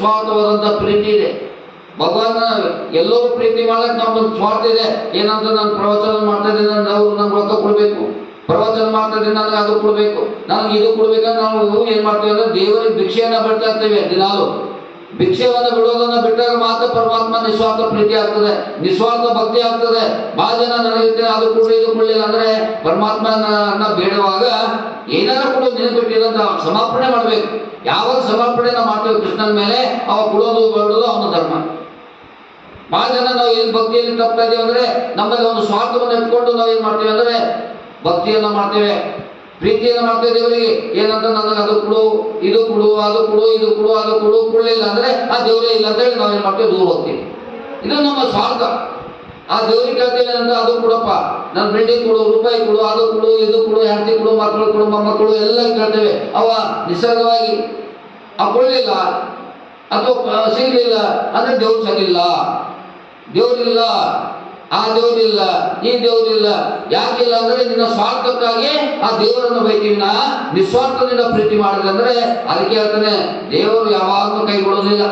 ಸ್ವಾರ್ಥವಾದಂತ ಪ್ರೀತಿ ಇದೆ. ಭಗವಾನ ಎಲ್ಲರೂ ಪ್ರೀತಿ ಮಾಡಕ್ ನಮ್ದೊಂದು ಸ್ವಾರ್ಥ ಇದೆ. ಏನಂತ ನಾನು ಪ್ರವಚನ ಮಾಡ್ತಾ ಇದ್ದೀನಿ ಅಂದ್ರೆ ಅವ್ರು ನಂಗೆ ರೊಕ್ಕ ಕೊಡ್ಬೇಕು. ಪ್ರವಚನ ಮಾಡ್ತಾ ಇದ್ದೀನಿ ನನಗೆ ಅದು ಕೊಡ್ಬೇಕು. ನನಗೆ ಇದು ಕೊಡ್ಬೇಕಂದ್ರೆ ನಾವು ಏನ್ ಮಾಡ್ತೀವಿ ಅಂದ್ರೆ ದೇವರಿಗೆ ಭಿಕ್ಷೆಯನ್ನ ಬಿಡ್ತಾ ಇರ್ತೇವೆ ದಿನಾಲು. ಭಿಕ್ಷೆಯನ್ನು ಬಿಡೋದನ್ನ ಬಿಟ್ಟಾಗ ಮಾತ್ರ ಪರಮಾತ್ಮ ನಿಸ್ವಾರ್ಥ ಪ್ರೀತಿ ಆಗ್ತದೆ. ನಿಸ್ವಾರ್ಥ ಭಕ್ತಿ ಆಗ್ತದೆ. ಬಹಳ ಜನ ನನಗೆ ಅದು ಕೊಡ್ಲಿ, ಇದು ಕೊಡ್ಲಿಲ್ಲ ಅಂದ್ರೆ ಪರಮಾತ್ಮನ ಬೇಡುವಾಗ ಏನಾದ್ರು ಕೂಡ ನೆನಪಿಟ್ಟಿರಂತ ಸಮರ್ಪಣೆ ಮಾಡ್ಬೇಕು. ಯಾವಾಗ ಸಮರ್ಪಣೆ ನಾವು ಮಾಡ್ತೇವೆ ಕೃಷ್ಣನ ಮೇಲೆ, ಅವ ಕೊಡೋದು ಬರೋದು ಅವನ ಧರ್ಮ. ಬಹಳ ಜನ ನಾವು ಏನ್ ಭಕ್ತಿಯಲ್ಲಿ ತಪ್ತಾ ಇದೀವಿ ಅಂದ್ರೆ ನಮ್ಮಲ್ಲಿ ಒಂದು ಸ್ವಾರ್ಥವನ್ನು ಇಟ್ಕೊಂಡು ನಾವು ಏನ್ ಮಾಡ್ತೀವಿ ಅಂದ್ರೆ ಭಕ್ತಿಯನ್ನ ಮಾಡ್ತೇವೆ. ಪ್ರೀತಿಯನ್ನು ಮಾಡ್ತಾ ದೇವರಿಗೆ. ಏನಂತ ನನಗೆ ಅದು ಕೊಡು, ಇದು ಕೊಡು, ಅದು ಕೊಡು, ಇದು ಕೊಡು, ಅದು ಕೊಡು, ಕೊಡ್ಲಿಲ್ಲ ಅಂದ್ರೆ ಆ ದೇವರೇ ಇಲ್ಲ ಅಂತ ಹೇಳಿ ನಾವು ಏನ್ ಮಾಡ್ತೇವೆ? ದೂರ ಹೋಗ್ತೀವಿ. ಇದು ನಮ್ಮ ಸ್ವಾರ್ಥ. ಆ ದೇವರಿಗೆ ಕೇಳ್ತೇವೆ ಅಂದ್ರೆ ಅದು ಕೊಡಪ್ಪ. ನನ್ನ ಫ್ರೆಂಡಿಗೆ ಕೊಡು, ರೂಪಾಯಿ ಕೊಡು, ಅದು ಕೊಡು, ಇದು ಕೊಡು, ಹೆಂಡತಿ ಕೊಡು, ಮಕ್ಕಳು ಕೊಡು, ಮೊಮ್ಮಕ್ಕಳು ಎಲ್ಲ ಕೇಳ್ತೇವೆ. ಅವ ನಿಸರ್ಗವಾಗಿ ಆ ಕೊಡ್ಲಿಲ್ಲ ಅಥವಾ ಸಿಗಲಿಲ್ಲ ಅಂದ್ರೆ ದೇವ್ರು ಸರಿಲ್ಲ ದೇವರಿಲ್ಲ, ಆ ದೇವರಿಲ್ಲ, ಈ ದೇವರಿಲ್ಲ. ಯಾಕಿಲ್ಲ ಅಂದ್ರೆ ನಿನ್ನ ಸ್ವಾರ್ಥಕ್ಕಾಗಿ ಆ ದೇವರನ್ನು ಬೈಕಿನ್ನ ನಿಸ್ವಾರ್ಥದಿಂದ ಪ್ರೀತಿ ಮಾಡಿದ್ರೆ ಅಂದ್ರೆ ಅದಕ್ಕೆ ಹೇಳ್ತಾನೆ, ದೇವರು ಯಾವಾಗಲೂ ಕೈ ಬಿಡೋದಿಲ್ಲ